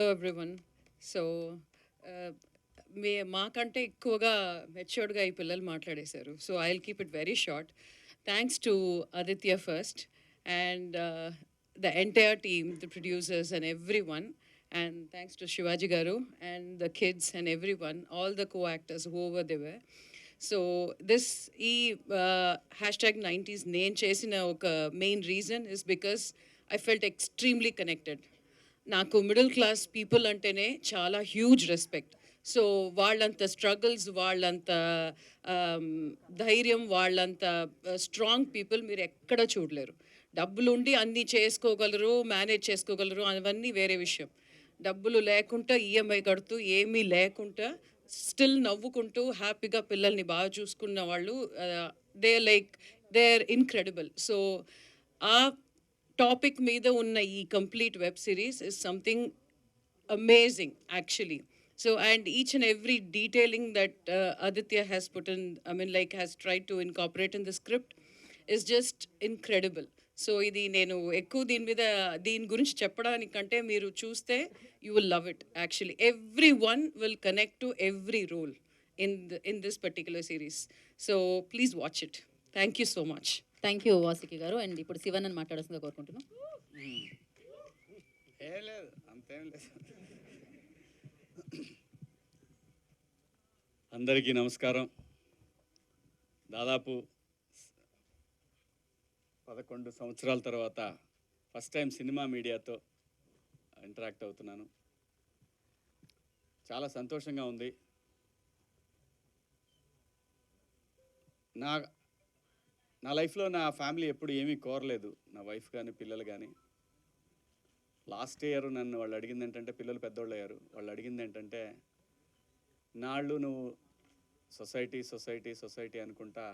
Everyone so uh, మే మాకంటే ఎక్కువగా మెచ్యూర్డ్గా ఈ పిల్లలు మాట్లాడేశారు. So I will keep it very short thanks to Aditya first and the entire team the producers and everyone and thanks to Shivaji garu and the kids and everyone all the co actors over the way so this ఈ hashtag nineties నేను చేసిన ఒక main reason is because I felt extremely connected నాకు middle class people అంటేనే చాలా huge respect so వాళ్ళంత struggles వాళ్ళంత um, ధైర్యం వాళ్ళంత uh, స్ట్రాంగ్ పీపుల్ మీరు ఎక్కడ చూడలేరు. డబ్బులు ఉండి అన్నీ చేసుకోగలరు మేనేజ్ చేసుకోగలరు అవన్నీ వేరే విషయం. డబ్బులు లేకుండా ఈఎంఐ కడుతూ ఏమీ లేకుండా స్టిల్ నవ్వుకుంటూ హ్యాపీగా పిల్లల్ని బాగా చూసుకున్న వాళ్ళు they like they are incredible so ఆ టాపిక్ మీద ఉన్న ఈ complete web series is something amazing actually so and each and every detailing that Aditya has put I mean like has try to incorporate in the script is just incredible so ఇది నేను ఎక్కువ దీని మీద దీని గురించి చెప్పడానికంటే మీరు చూస్తే you will love it actually everyone will connect to every role in in this particular series so please watch it thank you so much thank you Vasuki garu. And ఇప్పుడు శివన్ అని మాట్లాడాల్సిందిగా కోరుకుంటున్నాం. ఏం లేదు అంతేం లేదు. అందరికీ నమస్కారం. దాదాపు పదకొండు సంవత్సరాల తర్వాత ఫస్ట్ టైం సినిమా మీడియాతో ఇంటరాక్ట్ అవుతున్నాను. చాలా సంతోషంగా ఉంది. నా నా లైఫ్లో నా ఫ్యామిలీ ఎప్పుడు ఏమీ కోరలేదు. నా వైఫ్ కానీ పిల్లలు కానీ లాస్ట్ ఇయర్ నన్ను వాళ్ళు అడిగింది ఏంటంటే పిల్లలు పెద్దోళ్ళు అయ్యారు. వాళ్ళు అడిగింది ఏంటంటే నాళ్ళు నువ్వు సొసైటీ సొసైటీ సొసైటీ అనుకుంటా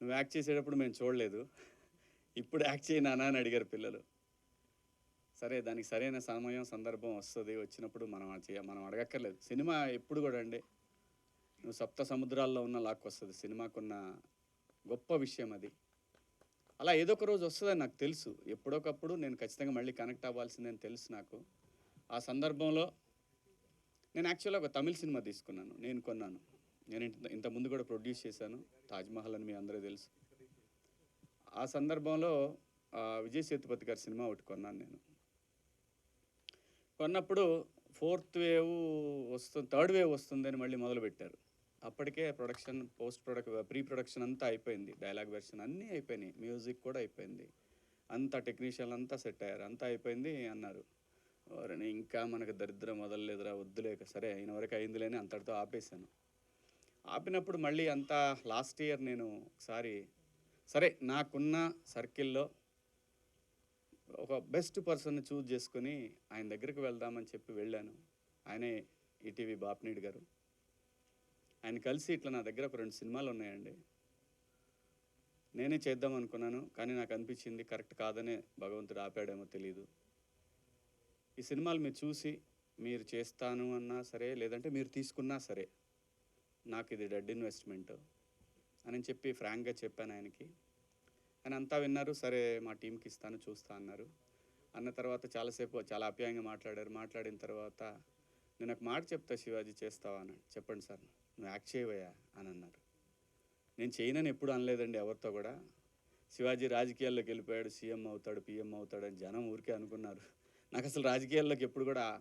నువ్వు యాక్ట్ చేసేటప్పుడు మేము చూడలేదు. ఇప్పుడు యాక్ట్ చేయి నాన్న అని అడిగారు పిల్లలు. సరే దానికి సరైన సమయం సందర్భం వస్తుంది. వచ్చినప్పుడు మనం చేయ మనం అడగక్కర్లేదు. సినిమా ఎప్పుడు కూడా అండి నువ్వు సప్త సముద్రాల్లో ఉన్న లాక్కొస్తుంది. సినిమాకున్న గొప్ప విషయం అది. అలా ఏదో ఒక రోజు వస్తుందని నాకు తెలుసు. ఎప్పుడొకప్పుడు నేను ఖచ్చితంగా మళ్ళీ కనెక్ట్ అవ్వాల్సిందని తెలుసు నాకు. ఆ సందర్భంలో నేను యాక్చువల్గా ఒక తమిళ సినిమా తీసుకున్నాను. నేను కొన్నాను. నేను ఇంత ఇంత ముందు కూడా ప్రొడ్యూస్ చేశాను. తాజ్మహల్ అని మీ అందరూ తెలుసు. ఆ సందర్భంలో ఆ, విజయ్ సేతుపతి గారి సినిమా ఒకటి కొన్నాను నేను. కొన్నప్పుడు ఫోర్త్ వేవ్ వస్తుంది థర్డ్ వేవ్ వస్తుందని మళ్ళీ మొదలుపెట్టారు. అప్పటికే production post product pre production అంతా అయిపోయింది. డైలాగ్ వెర్షన్ అన్నీ అయిపోయినాయి. మ్యూజిక్ కూడా అయిపోయింది. అంతా టెక్నీషియన్ అంతా సెట్ అయ్యారు. అంతా అయిపోయింది అన్నారు. ఎవరని ఇంకా మనకు దరిద్రం మొదలలేదురా వద్దులేక సరే అయిన వరకు అయిందిలేని అంతటితో ఆపేశాను. ఆపినప్పుడు మళ్ళీ అంతా లాస్ట్ ఇయర్ నేను ఒకసారి సరే నాకున్న సర్కిల్లో ఒక బెస్ట్ పర్సన్ చూజ్ చేసుకుని ఆయన దగ్గరికి వెళ్దామని చెప్పి వెళ్ళాను. ఆయనే ఈటీవీ బాపినీడ్ గారు. ఆయన కలిసి ఇట్లా నా దగ్గర ఒక రెండు సినిమాలు ఉన్నాయండి. నేనే చేద్దాం అనుకున్నాను కానీ నాకు అనిపించింది కరెక్ట్ కాదనే భగవంతుడు ఆపాడేమో తెలియదు ఈ సినిమాలు మీరు చూసి మీరు చేస్తాను అన్నా సరే లేదంటే మీరు తీసుకున్నా సరే నాకు ఇది డెడ్ ఇన్వెస్ట్మెంట్ అని చెప్పి ఫ్రాంక్గా చెప్పాను ఆయనకి. ఆయన అంతా విన్నారు సరే మా టీంకి ఇస్తాను చూస్తా అన్నారు. అన్న తర్వాత చాలాసేపు చాలా ఆప్యాయంగా మాట్లాడారు. మాట్లాడిన తర్వాత నేను ఒక మాట చెప్తా శివాజీ చేస్తావా అని చెప్పండి సార్. నువ్వు యాక్ట్ చేయవయ్యా అని అన్నారు. నేను చేయనని ఎప్పుడు అనలేదండి ఎవరితో కూడా. శివాజీ రాజకీయాల్లోకి వెళ్ళిపోయాడు సీఎం అవుతాడు పిఎం అవుతాడు అని జనం ఊరికే అనుకున్నారు. నాకు అసలు రాజకీయాల్లోకి ఎప్పుడు కూడా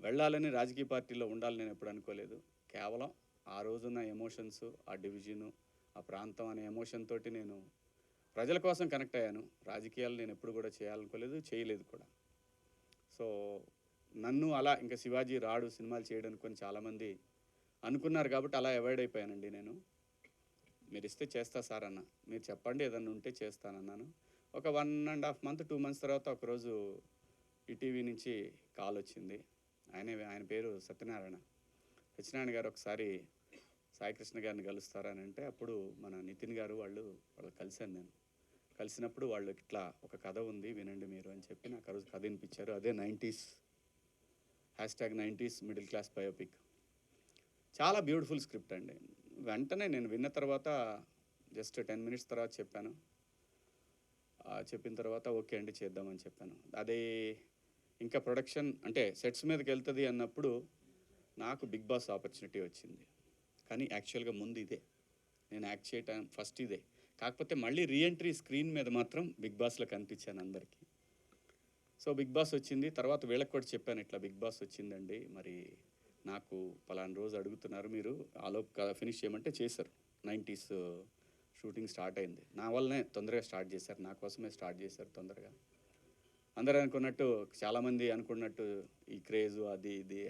వెళ్ళాలని రాజకీయ పార్టీలో ఉండాలని నేను ఎప్పుడు అనుకోలేదు. కేవలం ఆ రోజున్న ఎమోషన్స్ ఆ డివిజను ఆ ప్రాంతం అనే ఎమోషన్ తోటి నేను ప్రజల కోసం కనెక్ట్ అయ్యాను. రాజకీయాలు నేను ఎప్పుడు కూడా చేయాలనుకోలేదు చేయలేదు కూడా. సో నన్ను అలా ఇంకా శివాజీ రాడు సినిమాలు చేయడానికి కొన్ని చాలామంది అనుకున్నారు కాబట్టి అలా అవాయిడ్ అయిపోయానండి నేను. మీరు ఇస్తే చేస్తా సార్ అన్న. మీరు చెప్పండి ఏదన్నా ఉంటే చేస్తానన్నాను. ఒక one and half month two months తర్వాత ఒకరోజు ఈటీవీ నుంచి కాల్ వచ్చింది. ఆయనే ఆయన పేరు సత్యనారాయణ. సత్యనారాయణ గారు ఒకసారి సాయికృష్ణ గారిని కలుస్తారని అంటే అప్పుడు మన నితిన్ గారు వాళ్ళు వాళ్ళు కలిశాను నేను. కలిసినప్పుడు వాళ్ళు ఇట్లా ఒక కథ ఉంది వినండి మీరు అని చెప్పి నాకు ఆ రోజు కథ వినిపించారు. అదే nineties. Hashtag nineties middle class biopic చాలా బ్యూటిఫుల్ స్క్రిప్ట్ అండి. వెంటనే నేను విన్న తర్వాత జస్ట్ టెన్ మినిట్స్ తర్వాత చెప్పాను. చెప్పిన తర్వాత ఓకే అండి చేద్దామని చెప్పాను. అది ఇంకా ప్రొడక్షన్ అంటే సెట్స్ మీదకి వెళ్తుంది అన్నప్పుడు నాకు బిగ్ బాస్ ఆపర్చునిటీ వచ్చింది. కానీ యాక్చువల్గా ముందు ఇదే. నేను యాక్ట్ చేయటం ఫస్ట్ ఇదే. కాకపోతే మళ్ళీ రీఎంట్రీ స్క్రీన్ మీద మాత్రం బిగ్ బాస్లో కనిపించాను అందరికీ. సో బిగ్ బాస్ వచ్చింది. తర్వాత వీళ్ళకి కూడా చెప్పాను ఇట్లా బిగ్ బాస్ వచ్చిందండి. మరి నాకు పలానా రోజు అడుగుతున్నారు మీరు ఆలోపు ఫినిష్ చేయమంటే చేశారు. నైంటీస్ షూటింగ్ స్టార్ట్ అయింది. నా వల్లనే తొందరగా స్టార్ట్ చేశారు. నా కోసమే స్టార్ట్ చేశారు తొందరగా. అందరూ అనుకున్నట్టు చాలామంది అనుకున్నట్టు ఈ క్రేజు అది ఇది.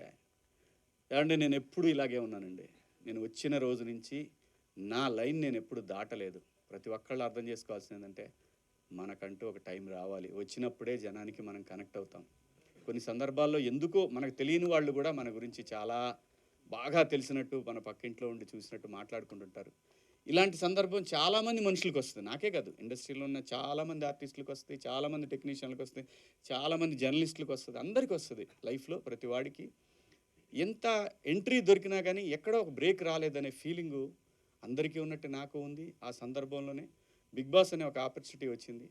ఏమంటే నేను ఎప్పుడు ఇలాగే ఉన్నానండి. నేను వచ్చిన రోజు నుంచి నా లైన్ నేను ఎప్పుడు దాటలేదు. ప్రతి ఒక్కళ్ళు అర్థం చేసుకోవాల్సింది ఏంటంటే మనకంటూ ఒక టైం రావాలి. వచ్చినప్పుడే జనానికి మనం కనెక్ట్ అవుతాం. కొన్ని సందర్భాల్లో ఎందుకో మనకు తెలియని వాళ్ళు కూడా మన గురించి చాలా బాగా తెలిసినట్టు మన పక్కింట్లో ఉండి చూసినట్టు మాట్లాడుకుంటుంటారు. ఇలాంటి సందర్భం చాలామంది మనుషులకు వస్తుంది. నాకే కాదు. ఇండస్ట్రీలో ఉన్న చాలామంది ఆర్టిస్టులకు వస్తాయి చాలామంది టెక్నీషియన్లకు వస్తాయి చాలామంది జర్నలిస్టులకు వస్తుంది. అందరికీ వస్తుంది లైఫ్లో ప్రతి వాడికి. ఎంత ఎంట్రీ దొరికినా కానీ ఎక్కడో ఒక బ్రేక్ రాలేదనే ఫీలింగు అందరికీ ఉన్నట్టు నాకు ఉంది ఆ సందర్భంలోనే. బిగ్ బాస్ అనే ఒక ఆపర్చునిటీ వచ్చింది.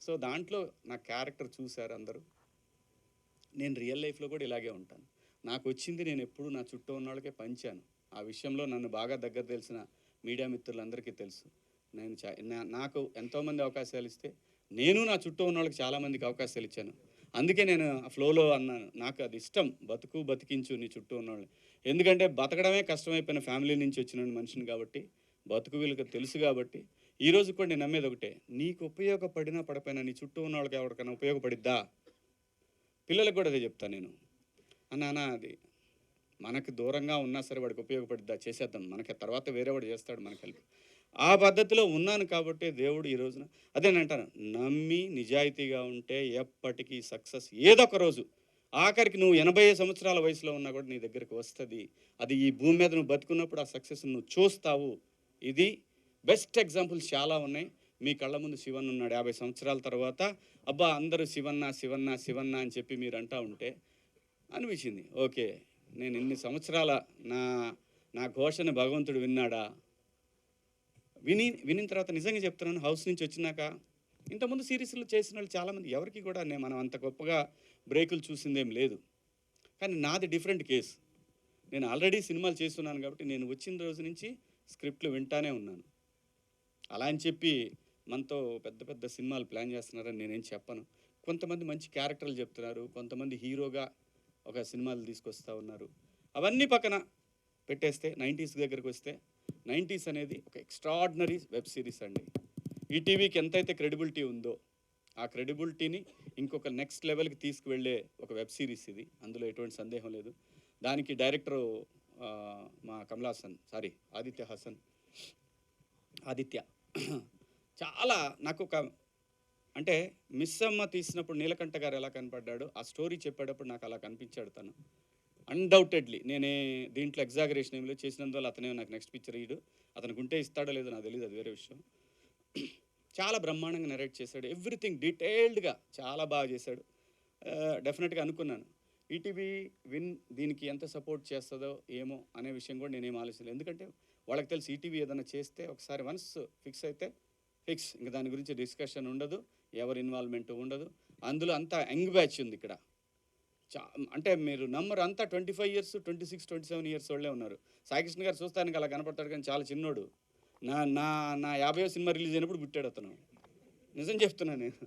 సో దాంట్లో నా క్యారెక్టర్ చూశారు అందరూ. నేను రియల్ లైఫ్లో కూడా ఇలాగే ఉంటాను. నాకు వచ్చింది నేను ఎప్పుడు నా చుట్టూ ఉన్న వాళ్ళకే పంచాను. ఆ విషయంలో నన్ను బాగా దగ్గర తెలిసిన మీడియా మిత్రులందరికీ తెలుసు. నేను చా నా- నాకు ఎంతోమంది అవకాశాలు ఇస్తే నేను నా చుట్టూ ఉన్న వాళ్ళకి చాలామందికి అవకాశాలు ఇచ్చాను. అందుకే నేను ఆ ఫ్లోలో అన్నాను నాకు అది ఇష్టం. బతుకు బతికించు నీ చుట్టూ ఉన్న వాళ్ళని. ఎందుకంటే బతకడమే కష్టమైపోయిన ఫ్యామిలీ నుంచి వచ్చిన మనిషిని కాబట్టి బతుకు వీళ్ళకి తెలుసు కాబట్టి ఈ కూడా నేను నమ్మేది ఒకటే. నీకు ఉపయోగపడినా పడపోయినా నీ చుట్టూ ఉన్న వాళ్ళకి ఎవరికైనా ఉపయోగపడిద్దా? పిల్లలకు కూడా అదే చెప్తాను నేను. అన్న అది మనకు దూరంగా ఉన్నా సరే వాడికి ఉపయోగపడిద్దా చేసేద్దాం. మనకి తర్వాత వేరే వాడు చేస్తాడు మనకి హెల్ప్. ఆ పద్ధతిలో ఉన్నాను కాబట్టి దేవుడు ఈ రోజున అదే నేను అంటాను నమ్మి నిజాయితీగా ఉంటే ఎప్పటికీ సక్సెస్ ఏదో ఒక రోజు. ఆఖరికి నువ్వు ఎనభై సంవత్సరాల వయసులో ఉన్నా కూడా నీ దగ్గరికి వస్తుంది. అది ఈ భూమి మీద నువ్వు బతుకున్నప్పుడు ఆ సక్సెస్ నువ్వు చూస్తావు. ఇది బెస్ట్ ఎగ్జాంపుల్స్ చాలా ఉన్నాయి. మీ కళ్ళ ముందు శివన్ ఉన్నాడు. యాభై సంవత్సరాల తర్వాత అబ్బా అందరూ శివన్న శివన్న శివన్న అని చెప్పి మీరు అంటా ఉంటే అనిపించింది. ఓకే నేను ఇన్ని సంవత్సరాల నా నా ఘోషను భగవంతుడు విన్నాడా? విని వినిన తర్వాత నిజంగా చెప్తున్నాను హౌస్ నుంచి వచ్చినాక ఇంతకుముందు సిరీస్లు చేసిన వాళ్ళు చాలామంది ఎవరికి కూడా నేను మనం అంత గొప్పగా బ్రేకులు చూసిందేం లేదు. కానీ నాది డిఫరెంట్ కేసు. నేను ఆల్రెడీ సినిమాలు చేస్తున్నాను కాబట్టి నేను వచ్చిన రోజు నుంచి స్క్రిప్ట్లు వింటానే ఉన్నాను. అలా అని చెప్పి మనతో పెద్ద పెద్ద సినిమాలు ప్లాన్ చేస్తున్నారని నేనేం చెప్పను. కొంతమంది మంచి క్యారెక్టర్లు చెప్తున్నారు. కొంతమంది హీరోగా ఒక సినిమాలు తీసుకొస్తా ఉన్నారు. అవన్నీ పక్కన పెట్టేస్తే నైంటీస్ దగ్గరికి వస్తే నైంటీస్ అనేది ఒక ఎక్స్ట్రాడినరీ వెబ్ సిరీస్ అండి. ఈ టీవీకి ఎంతైతే క్రెడిబిలిటీ ఉందో ఆ క్రెడిబిలిటీని ఇంకొక నెక్స్ట్ లెవెల్కి తీసుకువెళ్ళే ఒక వెబ్ సిరీస్ ఇది. అందులో ఎటువంటి సందేహం లేదు. దానికి డైరెక్టరు మా కమలాసన్ సారీ ఆదిత్య హాసన్ ఆదిత్య. చాలా నాకు ఒక అంటే మిస్ అమ్మ తీసినప్పుడు నీలకంఠ గారు ఎలా కనపడ్డాడు ఆ స్టోరీ చెప్పేటప్పుడు నాకు అలా కనిపించాడు తను. అన్డౌటెడ్లీ నేనే దీంట్లో ఎగ్జాగరేషన్ ఏమిలో చేసినందువల్ల అతనే నాకు నెక్స్ట్ పిక్చర్ ఇయ్యడు. అతనికి ఉంటే ఇస్తాడో లేదో నాకు తెలియదు అది వేరే విషయం. చాలా బ్రహ్మాండంగా నెరేట్ చేశాడు. ఎవ్రీథింగ్ డీటెయిల్డ్గా చాలా బాగా చేశాడు. డెఫినెట్గా అనుకున్నాను. ఈటీవీ విన్ దీనికి ఎంత సపోర్ట్ చేస్తుందో ఏమో అనే విషయం కూడా నేనేం ఆలోచించలేదు. ఎందుకంటే వాళ్ళకి తెలిసి ఈటీవీ ఏదైనా చేస్తే ఒకసారి వన్స్ ఫిక్స్ అయితే ఫిక్స్. ఇంకా దాని గురించి డిస్కషన్ ఉండదు ఎవరి ఇన్వాల్వ్మెంట్ ఉండదు. అందులో అంతా యంగ్ బ్యాచ్ ఉంది ఇక్కడ. చా అంటే మీరు నంబర్ అంతా twenty five years twenty six twenty seven years వాళ్ళే ఉన్నారు. సాయికృష్ణ గారు చూస్తానికి అలా కనపడతాడు కానీ చాలా చిన్నోడు. నా నా నా యాభై సినిమా రిలీజ్ అయినప్పుడు పుట్టాడు అతను. నిజం చెప్తున్నా నేను.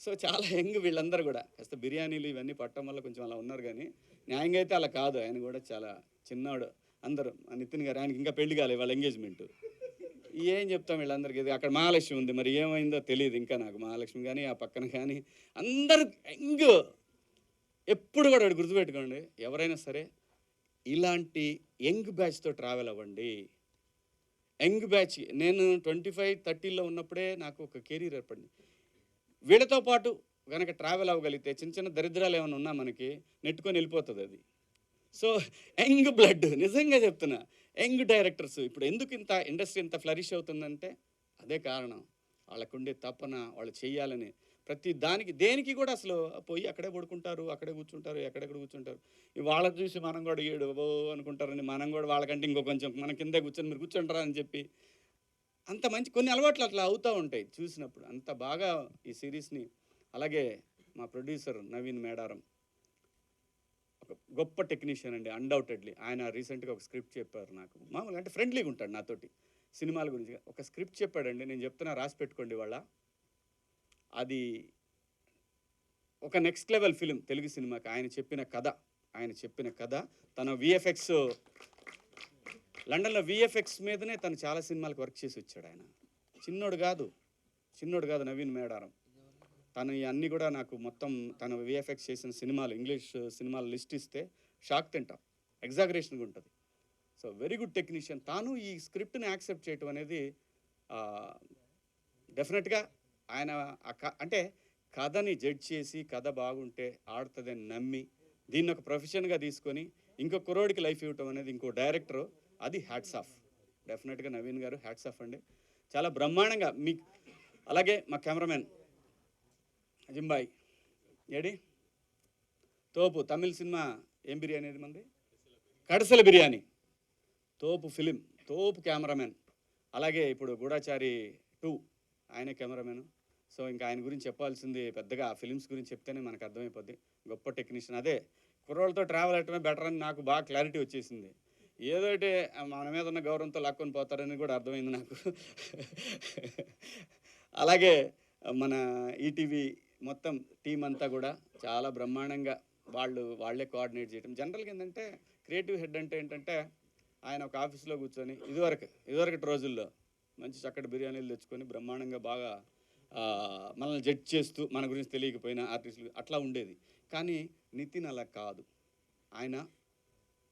సో చాలా యంగ్ వీళ్ళందరూ కూడా. కాస్త బిర్యానీలు ఇవన్నీ పట్టడం వల్ల కొంచెం అలా ఉన్నారు కానీ న్యాయంగా అయితే అలా కాదు. ఆయన కూడా చాలా చిన్నవాడు అందరూ నితిన్ గారు ఆయనకి ఇంకా పెళ్ళి కాలేదు వాళ్ళ ఎంగేజ్మెంట్ ఏం చెప్తాం వీళ్ళందరికీ? ఇది అక్కడ మహాలక్ష్మి ఉంది. మరి ఏమైందో తెలియదు ఇంకా నాకు. మహాలక్ష్మి కానీ ఆ పక్కన కానీ అందరూ యంగ్. ఎప్పుడు కూడా గుర్తుపెట్టుకోండి. ఎవరైనా సరే ఇలాంటి యంగ్ బ్యాచ్తో ట్రావెల్ అవ్వండి. యంగ్ బ్యాచ్ నేను ట్వంటీ ఫైవ్ థర్టీలో ఉన్నప్పుడే నాకు ఒక కెరీర్ ఏర్పడింది. వీళ్ళతో పాటు కనుక ట్రావెల్ అవ్వగలిగితే చిన్న చిన్న దరిద్రాలు ఏమైనా ఉన్నా మనకి నెట్టుకొని వెళ్ళిపోతుంది అది. So young blood. నిజంగా చెప్తున్నా. యంగ్ డైరెక్టర్స్ ఇప్పుడు ఎందుకు ఇంత ఇండస్ట్రీ ఇంత ఫ్లరిష్ అవుతుందంటే అదే కారణం. వాళ్ళకుండే తపన వాళ్ళు చెయ్యాలని ప్రతి దానికి దేనికి కూడా అసలు పోయి అక్కడే పడుకుంటారు అక్కడే కూర్చుంటారు ఎక్కడెక్కడ కూర్చుంటారు. వాళ్ళ వాళ్ళని చూసి మనం కూడా ఏడు ఓ అనుకుంటారని మనం కూడా వాళ్ళకంటే ఇంకో కొంచెం మన కిందే కూర్చొని మీరు కూర్చుంటారా అని చెప్పి అంత మంచి కొన్ని అలవాట్లు అట్లా అవుతూ ఉంటాయి చూసినప్పుడు. అంత బాగా ఈ సిరీస్ని. అలాగే మా ప్రొడ్యూసర్ నవీన్ మేడారం ఒక గొప్ప టెక్నీషియన్ అండి అన్డౌటెడ్లీ ఆయన రీసెంట్గా ఒక స్క్రిప్ట్ చెప్పారు నాకు. మామూలుగా అంటే ఫ్రెండ్లీగా ఉంటాడు నాతోటి సినిమాల గురించి. ఒక స్క్రిప్ట్ చెప్పాడండి నేను చెప్తున్నా రాసి పెట్టుకోండి వాళ్ళ అది ఒక నెక్స్ట్ లెవెల్ ఫిలిం తెలుగు సినిమాకి. ఆయన చెప్పిన కథ ఆయన చెప్పిన కథ తన విఎఫ్ఎక్స్ లండన్లో విఎఫ్ఎక్స్ మీదనే తను చాలా సినిమాలకు వర్క్ చేసి వచ్చాడు ఆయన. చిన్నోడు కాదు చిన్నోడు కాదు నవీన్ మేడారం. తను అన్నీ కూడా నాకు మొత్తం తన విఎఫ్ఎక్స్ చేసిన సినిమాలు ఇంగ్లీష్ సినిమాల లిస్ట్ ఇస్తే షాక్ తింటాం. ఎగ్జాగరేషన్గా ఉంటుంది. సో వెరీ గుడ్ టెక్నీషియన్ తాను ఈ స్క్రిప్ట్ని యాక్సెప్ట్ చేయటం అనేది డెఫినెట్గా ఆయన అంటే కథని జడ్జ్ చేసి కథ బాగుంటే ఆడుతుందని నమ్మి దీన్ని ఒక ప్రొఫెషన్గా తీసుకొని ఇంకో కురోడికి లైఫ్ ఇవ్వటం అనేది ఇంకో డైరెక్టరు అది హ్యాట్స్ ఆఫ్ డెఫినెట్గా నవీన్ గారు హ్యాట్స్ ఆఫ్ అండి. చాలా బ్రహ్మాండంగా మీ అలాగే మా కెమెరామెన్ అజింబాయ్ ఏడి? తోపు తమిళ సినిమా ఏం బిర్యానీ అది మంది? కడసల బిర్యానీ. తోపు ఫిలిం తోపు కెమెరామెన్. అలాగే ఇప్పుడు గూఢాచారి టూ ఆయన కెమెరామెన్. సో ఇంకా ఆయన గురించి చెప్పాల్సింది పెద్దగా ఆ ఫిలిమ్స్ గురించి చెప్తేనే మనకు అర్థమైపోద్ది. గొప్ప టెక్నీషియన్. అదే కుర్రోళ్ళతో ట్రావెల్ అయ్యటమే బెటర్ అని నాకు బాగా క్లారిటీ వచ్చేసింది. ఏదోటి మన మీద ఉన్న గౌరవంతో లాక్కొని పోతారని కూడా అర్థమైంది నాకు. అలాగే మన ఈటీవీ మొత్తం టీం అంతా కూడా చాలా బ్రహ్మాండంగా వాళ్ళు వాళ్ళే కోఆర్డినేట్ చేయడం జనరల్గా ఏంటంటే క్రియేటివ్ హెడ్ అంటే ఏంటంటే ఆయన ఒక ఆఫీస్లో కూర్చొని ఇదివరకు ఇదివరకటి రోజుల్లో మంచి చక్కటి బిర్యానీలు తెచ్చుకొని బ్రహ్మాండంగా బాగా మనల్ని జడ్జ్ చేస్తూ మన గురించి తెలియకపోయినా ఆర్టిస్టులు అట్లా ఉండేది. కానీ నితిన్ అలా కాదు. ఆయన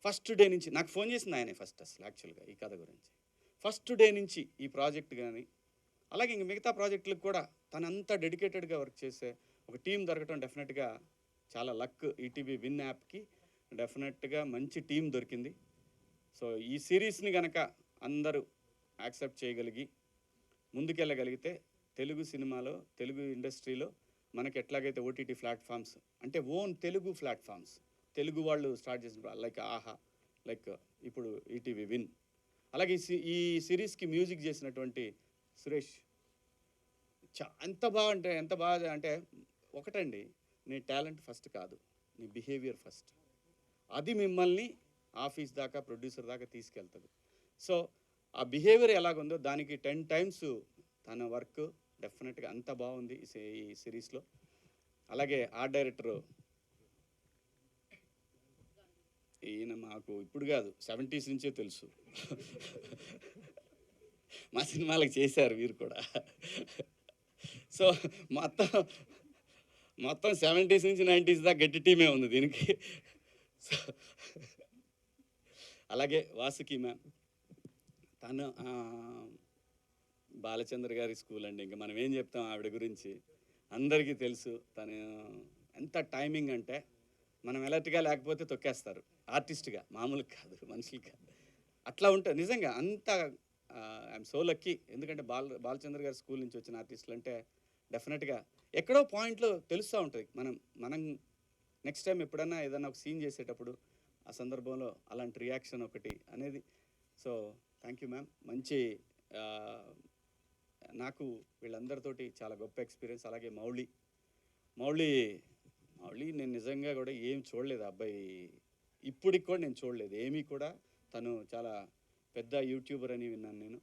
ఫస్ట్ డే నుంచి నాకు ఫోన్ చేసింది ఆయనే ఫస్ట్ అసలు యాక్చువల్గా ఈ కథ గురించి. ఫస్ట్ డే నుంచి ఈ ప్రాజెక్ట్ కానీ అలాగే ఇంక మిగతా ప్రాజెక్టులకు కూడా తనంతా డెడికేటెడ్గా వర్క్ చేసే ఒక టీం దొరకటం డెఫినెట్గా చాలా లక్. ఈటీవీ విన్ యాప్కి డెఫినెట్గా మంచి టీం దొరికింది. సో ఈ సిరీస్ని గనక అందరూ యాక్సెప్ట్ చేయగలిగి ముందుకెళ్ళగలిగితే తెలుగు సినిమాలో తెలుగు ఇండస్ట్రీలో మనకి ఎట్లాగైతే ఓటీటీ ప్లాట్ఫామ్స్ అంటే ఓన్ తెలుగు ప్లాట్ఫామ్స్ తెలుగు వాళ్ళు స్టార్ట్ చేసిన లైక్ ఆహా లైక్ ఇప్పుడు ఈటీవీ విన్. అలాగే ఈ సి- ఈ సిరీస్కి మ్యూజిక్ చేసినటువంటి సురేష్. చా ఎంత బాగా అంటే ఎంత బాగా అంటే ఒకటండి నీ టాలెంట్ ఫస్ట్ కాదు నీ బిహేవియర్ ఫస్ట్. అది మిమ్మల్ని ఆఫీస్ దాకా ప్రొడ్యూసర్ దాకా తీసుకెళ్తుంది. సో ఆ బిహేవియర్ ఎలాగుందో దానికి టెన్ టైమ్స్ తన వర్క్ డెఫినెట్గా అంత బాగుంది ఈ సిరీస్లో. అలాగే ఆర్ట్ డైరెక్టర్ ఈయన మాకు ఇప్పుడు కాదు సెవెంటీస్ నుంచే తెలుసు. మా సినిమాలకు చేశారు వీరు కూడా. సో మొత్తం మొత్తం సెవెంటీస్ నుంచి నైంటీస్ దాకా గట్టి టీమే ఉంది దీనికి. సో అలాగే వాసుకి మ్యామ్. తను బాలచంద్ర గారి స్కూల్ అండి. ఇంకా మనం ఏం చెప్తాం ఆవిడ గురించి? అందరికీ తెలుసు తను ఎంత టైమింగ్ అంటే మనం ఎలర్ట్గా లేకపోతే తొక్కేస్తారు. ఆర్టిస్ట్గా మామూలుగా కాదు మనుషులు కాదు. అట్లా ఉంటుంది నిజంగా అంత ఐఎమ్ సో లక్కీ ఎందుకంటే బాల బాలచంద్ర గారి స్కూల్ నుంచి వచ్చిన ఆర్టిస్టులు అంటే డెఫినెట్గా ఎక్కడో పాయింట్లో తెలుస్తూ ఉంటుంది. మనం మనం నెక్స్ట్ టైం ఎప్పుడైనా ఏదైనా ఒక సీన్ చేసేటప్పుడు ఆ సందర్భంలో అలాంటి రియాక్షన్ ఒకటి అనేది. సో థ్యాంక్ యూ మ్యామ్ మంచి నాకు వీళ్ళందరితోటి చాలా గొప్ప ఎక్స్పీరియన్స్ అలాగే మౌళి. మౌళి మౌళి నేను నిజంగా కూడా ఏం చూడలేదు. అబ్బాయి ఇప్పటికి కూడా నేను చూడలేదు. ఏమీ కూడా తను చాలా పెద్ద యూట్యూబర్ అని విన్నాను నేను.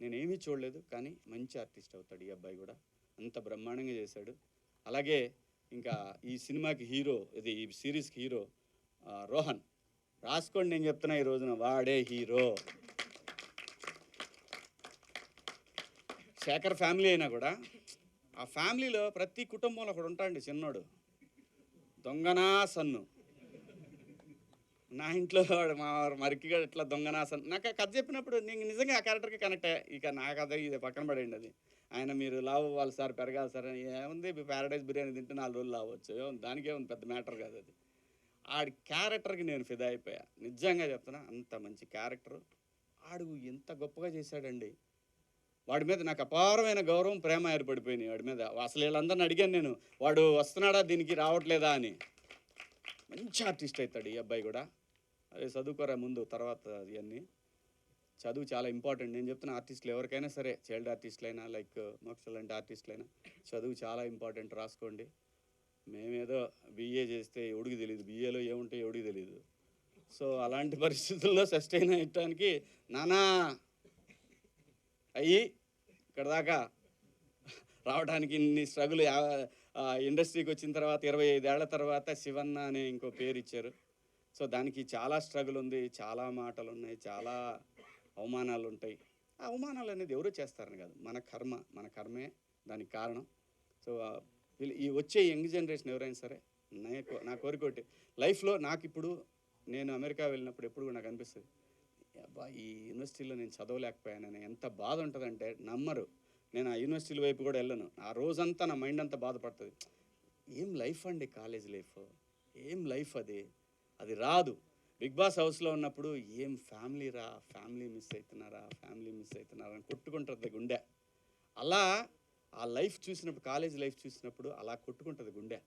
నేనేమీ చూడలేదు కానీ మంచి ఆర్టిస్ట్ అవుతాడు ఈ అబ్బాయి కూడా. అంత బ్రహ్మాండంగా చేశాడు. అలాగే ఇంకా ఈ సినిమాకి హీరో ఇది ఈ సిరీస్కి హీరో రోహన్. రాసుకోండి నేను చెప్తున్నా ఈ రోజున. వాడే హీరో. శేఖర్ ఫ్యామిలీ అయినా కూడా ఆ ఫ్యామిలీలో ప్రతి కుటుంబంలో ఒకడు ఉంటాడండి చిన్నోడు. దొంగనా సన్ను. నా ఇంట్లో వాడు మా మరికిగా ఇట్లా దొంగనాసం నాకు కథ చెప్పినప్పుడు నేను నిజంగా ఆ క్యారెక్టర్కి కనెక్ట్ ఇక నా కథ ఇది పక్కన పడేయండి అది. ఆయన మీరు లావు అవ్వాలి సార్ పెరగాలి సార్ అని ఏముంది? ప్యారడైజ్ బిర్యానీ తింటే నాలుగు రోజులు లావచ్చు దానికే ఉంది పెద్ద మ్యాటర్ కాదు అది. ఆడి క్యారెక్టర్కి నేను ఫిదా అయిపోయా. నిజంగా చెప్తున్నా అంత మంచి క్యారెక్టర్ ఆడు ఎంత గొప్పగా చేశాడండి. వాడి మీద నాకు అపారమైన గౌరవం ప్రేమ ఏర్పడిపోయినాయి. వాడి మీద అసలు వీళ్ళందరిని అడిగాను నేను. వాడు వస్తున్నాడా దీనికి రావట్లేదా అని. మంచి ఆర్టిస్ట్ అవుతాడు ఈ అబ్బాయి కూడా. అదే చదువుకోరా ముందు తర్వాత ఇవన్నీ చదువు చాలా ఇంపార్టెంట్. నేను చెప్తున్న ఆర్టిస్టులు ఎవరికైనా సరే చైల్డ్ ఆర్టిస్టులైనా లైక్ మోక్ష లాంటి ఆర్టిస్టులైనా చదువు చాలా ఇంపార్టెంట్ రాసుకోండి. మేమేదో బిఏ చేస్తే ఎవడికి తెలియదు బిఏలో ఏముంటాయి ఎవడికి తెలియదు సో అలాంటి పరిస్థితుల్లో సస్టైన్ అయ్యటానికి నానా అయ్యి ఇక్కడ దాకా రావడానికి ఇన్ని స్ట్రగుల్ ఇండస్ట్రీకి వచ్చిన తర్వాత ఇరవై ఐదేళ్ళ తర్వాత శివన్న అనే ఇంకో పేరు ఇచ్చారు. సో దానికి చాలా స్ట్రగుల్ ఉంది చాలా మాటలు ఉన్నాయి చాలా అవమానాలు ఉంటాయి ఆ అవమానాలు అనేది ఎవరు చేస్తారని కాదు మన కర్మ మన కర్మే దానికి కారణం. సో ఈ వచ్చే యంగ్ జనరేషన్ ఎవరైనా సరే నాకు నా కోరిక ఒకటి లైఫ్లో నాకు ఇప్పుడు నేను అమెరికా వెళ్ళినప్పుడు ఎప్పుడు కూడా నాకు అనిపిస్తుంది అబ్బా ఈ యూనివర్సిటీలో నేను చదవలేకపోయానని ఎంత బాధ ఉంటుందంటే నమ్మరు. నేను ఆ యూనివర్సిటీల వైపు కూడా వెళ్ళను. ఆ రోజంతా నా మైండ్ అంతా బాధపడుతుంది. ఏం లైఫ్ అండి కాలేజ్ లైఫ్ ఏం లైఫ్ అది? అది రాదు. బిగ్ బాస్ హౌస్లో ఉన్నప్పుడు ఏం ఫ్యామిలీ రా? ఫ్యామిలీ మిస్ అవుతున్నారా ఫ్యామిలీ మిస్ అవుతున్నారా అని కొట్టుకుంటుంది గుండె. అలా ఆ లైఫ్ చూసినప్పుడు కాలేజ్ లైఫ్ చూసినప్పుడు అలా కొట్టుకుంటుంది గుండె.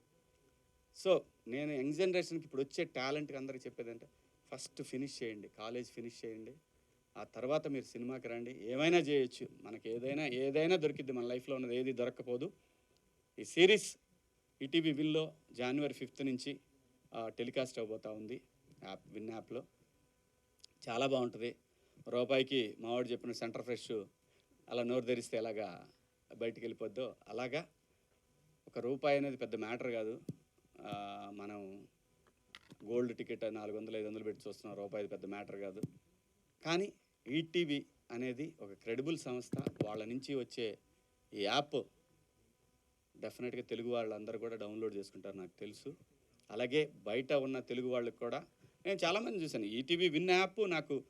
సో నేను యంగ్ జనరేషన్కి ఇప్పుడు వచ్చే టాలెంట్కి అందరికి చెప్పేదంటే ఫస్ట్ ఫినిష్ చేయండి. కాలేజ్ ఫినిష్ చేయండి. ఆ తర్వాత మీరు సినిమాకి రండి. ఏమైనా చేయొచ్చు. మనకి ఏదైనా ఏదైనా దొరికిద్ది మన లైఫ్లో ఉన్నది ఏది దొరక్కపోదు. ఈ సిరీస్ ఈటీవీ విన్లో జనవరి ఫిఫ్త్ నుంచి టెలికాస్ట్ అవబోతూ ఉంది. యాప్ విన్ యాప్లో. చాలా బాగుంటుంది. రూపాయికి మావాడు చెప్పిన సెంటర్ ఫ్రెష్ అలా నోరు తెరిస్తే ఎలాగా బయటికి వెళ్ళిపోద్దో? అలాగా ఒక రూపాయి అనేది పెద్ద మ్యాటర్ కాదు. మనం గోల్డ్ టికెట్ నాలుగు వందలు ఐదు వందలు పెట్టి చూస్తున్నాం. రూపాయి పెద్ద మ్యాటర్ కాదు. కానీ ఈటీవీ అనేది ఒక క్రెడిబుల్ సంస్థ. వాళ్ళ నుంచి వచ్చే ఈ యాప్ డెఫినెట్గా తెలుగు వాళ్ళందరూ కూడా డౌన్లోడ్ చేసుకుంటారు నాకు తెలుసు. అలాగే బయట ఉన్న తెలుగు వాళ్ళకి కూడా నేను చాలామంది చూశాను. ఈటీవీ విన్ యాప్ నాకు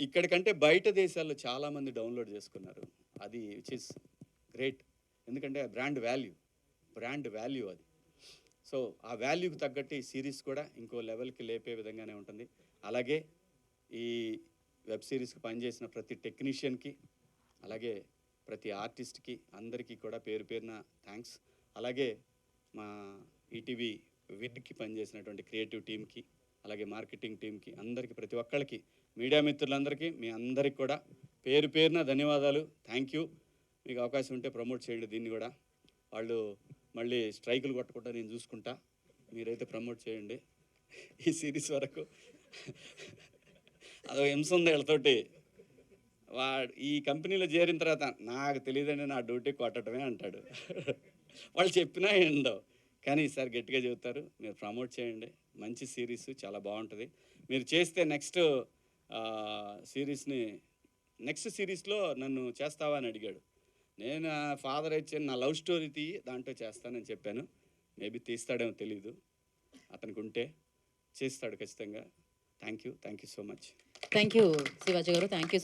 ఇక్కడికంటే బయట దేశాల్లో చాలామంది డౌన్లోడ్ చేసుకున్నారు. అది విచ్ ఇస్ గ్రేట్ ఎందుకంటే బ్రాండ్ వాల్యూ బ్రాండ్ వాల్యూ అది. సో ఆ వాల్యూకి తగ్గట్టు ఈ సిరీస్ కూడా ఇంకో లెవెల్కి లేపే విధంగానే ఉంటుంది. అలాగే ఈ వెబ్ సిరీస్కి పనిచేసిన ప్రతి టెక్నీషియన్కి అలాగే ప్రతి ఆర్టిస్ట్కి అందరికీ కూడా పేరు పేరున థ్యాంక్స్ అలాగే మా ఈటీవీ విడ్కి పనిచేసినటువంటి క్రియేటివ్ టీమ్కి అలాగే మార్కెటింగ్ టీమ్కి అందరికీ ప్రతి ఒక్కళ్ళకి మీడియా మిత్రులందరికీ మీ అందరికి కూడా పేరు పేరున ధన్యవాదాలు. Thank you. మీకు అవకాశం ఉంటే ప్రమోట్ చేయండి దీన్ని కూడా. వాళ్ళు మళ్ళీ స్ట్రైకులు కొట్టకుండా నేను చూసుకుంటా. మీరైతే ప్రమోట్ చేయండి. ఈ సిరీస్ వరకు. అదో హింస ఉంది వీళ్ళతోటి. వాడు ఈ కంపెనీలో చేరిన తర్వాత నాకు తెలియదండి నా డ్యూటీ కొట్టడమే అంటాడు. వాళ్ళు చెప్పినా ఏందో. కానీ ఈసారి గట్టిగా చెబుతారు మీరు ప్రమోట్ చేయండి. మంచి సిరీస్ చాలా బాగుంటుంది. మీరు చేస్తే నెక్స్ట్ సిరీస్ని నెక్స్ట్ సిరీస్లో నన్ను చేస్తావా అని అడిగాడు. నేను ఫాదర్ ఇచ్చిన నా లవ్ స్టోరీ తీయి దాంట్లో చేస్తానని చెప్పాను. మేబీ తీస్తాడేమో తెలీదు. అతనికి ఉంటే చేస్తాడు ఖచ్చితంగా. Thank you thank you so much thank you Shivaji garu thank you